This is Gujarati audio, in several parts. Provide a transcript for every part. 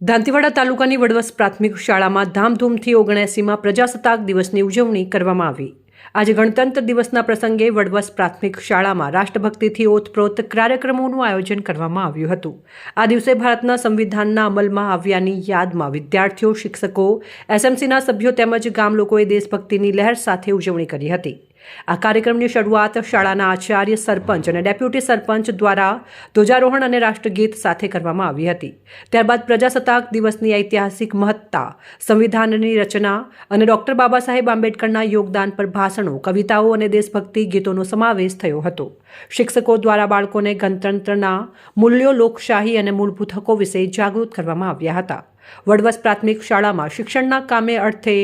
દાંતીવાડા તાલુકાની વડવસ પ્રાથમિક શાળામાં ધામધૂમથી ઓગણએસીમાં પ્રજાસત્તાક દિવસની ઉજવણી કરવામાં આવી. આજે ગણતંત્ર દિવસના પ્રસંગે વડવસ પ્રાથમિક શાળામાં રાષ્ટ્રભક્તિથી ઓતપ્રોત કાર્યક્રમોનું આયોજન કરવામાં આવ્યું હતું. આ દિવસે ભારતના સંવિધાનના અમલમાં આવ્યાની યાદમાં વિદ્યાર્થીઓ, શિક્ષકો, એસએમસીના સભ્યો તેમજ ગામ લોકોએ દેશભક્તિની લહેર સાથે ઉજવણી કરી હતી. આ કાર્યક્રમની શરૂઆત શાળાના આચાર્ય સરપંચ અને ડેપ્યુટી સરપંચ દ્વારા ધ્વજારોહણ અને રાષ્ટ્રગીત સાથે કરવામાં આવી હતી. ત્યારબાદ પ્રજાસત્તાક દિવસની ઐતિહાસિક મહત્તા, સંવિધાનની રચના અને ડોક્ટર બાબા સાહેબ આંબેડકરના યોગદાન પર ભાષણો, કવિતાઓ અને દેશભક્તિ ગીતોનો સમાવેશ થયો હતો. શિક્ષકો દ્વારા બાળકોને ગણતંત્રના મૂલ્યો લોકશાહી અને મૂળભૂત હકો વિશે જાગૃત કરવામાં આવ્યા હતા. વડવસ પ્રાથમિક શાળામાં શિક્ષણના કામે અર્થે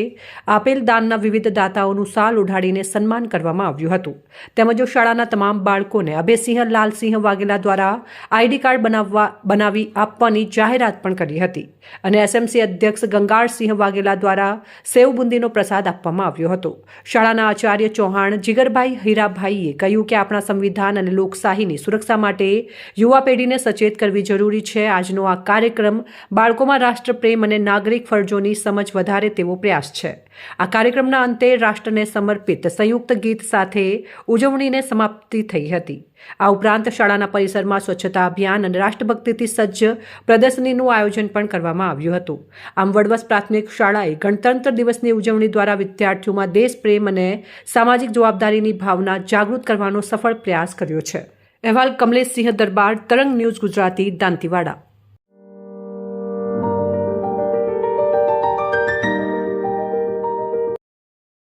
આપેલ દાનના વિવિધ દાતાઓનું સાલ ઉઢાડીને સન્માન કરવામાં આવ્યું હતું. તેમજ શાળાના તમામ બાળકોને અભયસિંહ, લાલસિંહ વાઘેલા દ્વારા આઈડી કાર્ડ બનાવવા, બનાવી આપવાની જાહેરાત પણ કરી હતી અને એસએમસી અધ્યક્ષ ગંગાળસિંહ વાઘેલા દ્વારા સેવ બુંદીનો પ્રસાદ આપવામાં આવ્યો હતો. શાળાના આચાર્ય ચૌહાણ જીગરભાઈ હીરાભાઈએ કહ્યું કે આપણા સંવિધાન અને લોકશાહીની સુરક્ષા માટે યુવા પેઢીને સચેત કરવી જરૂરી છે. આજનો આ કાર્યક્રમ બાળકોમાં રાષ્ટ્રપ્રેમ અને નાગરિક ફરજોની સમજ વધારે તેવો પ્રયાસ છે. આ કાર્યક્રમના અંતે રાષ્ટ્રને સમર્પિત સંયુક્ત ગીત સાથે ઉજવણીને સમાપ્તિ થઈ હતી. આ ઉપરાંત શાળાના પરિસરમાં સ્વચ્છતા અભિયાન અને રાષ્ટ્રભક્તિથી સજ્જ પ્રદર્શનીનું આયોજન પણ કરવામાં આવ્યું હતું. આમ વડવસ પ્રાથમિક શાળાએ ગણતંત્ર દિવસની ઉજવણી દ્વારા વિદ્યાર્થીઓમાં દેશપ્રેમ અને સામાજિક જવાબદારીની ભાવના જાગૃત કરવાનો સફળ પ્રયાસ કર્યો છે. અહેવાલ કમલેશસિંહ દરબાર, તરંગ ન્યૂઝ ગુજરાતી, દાંતીવાડા.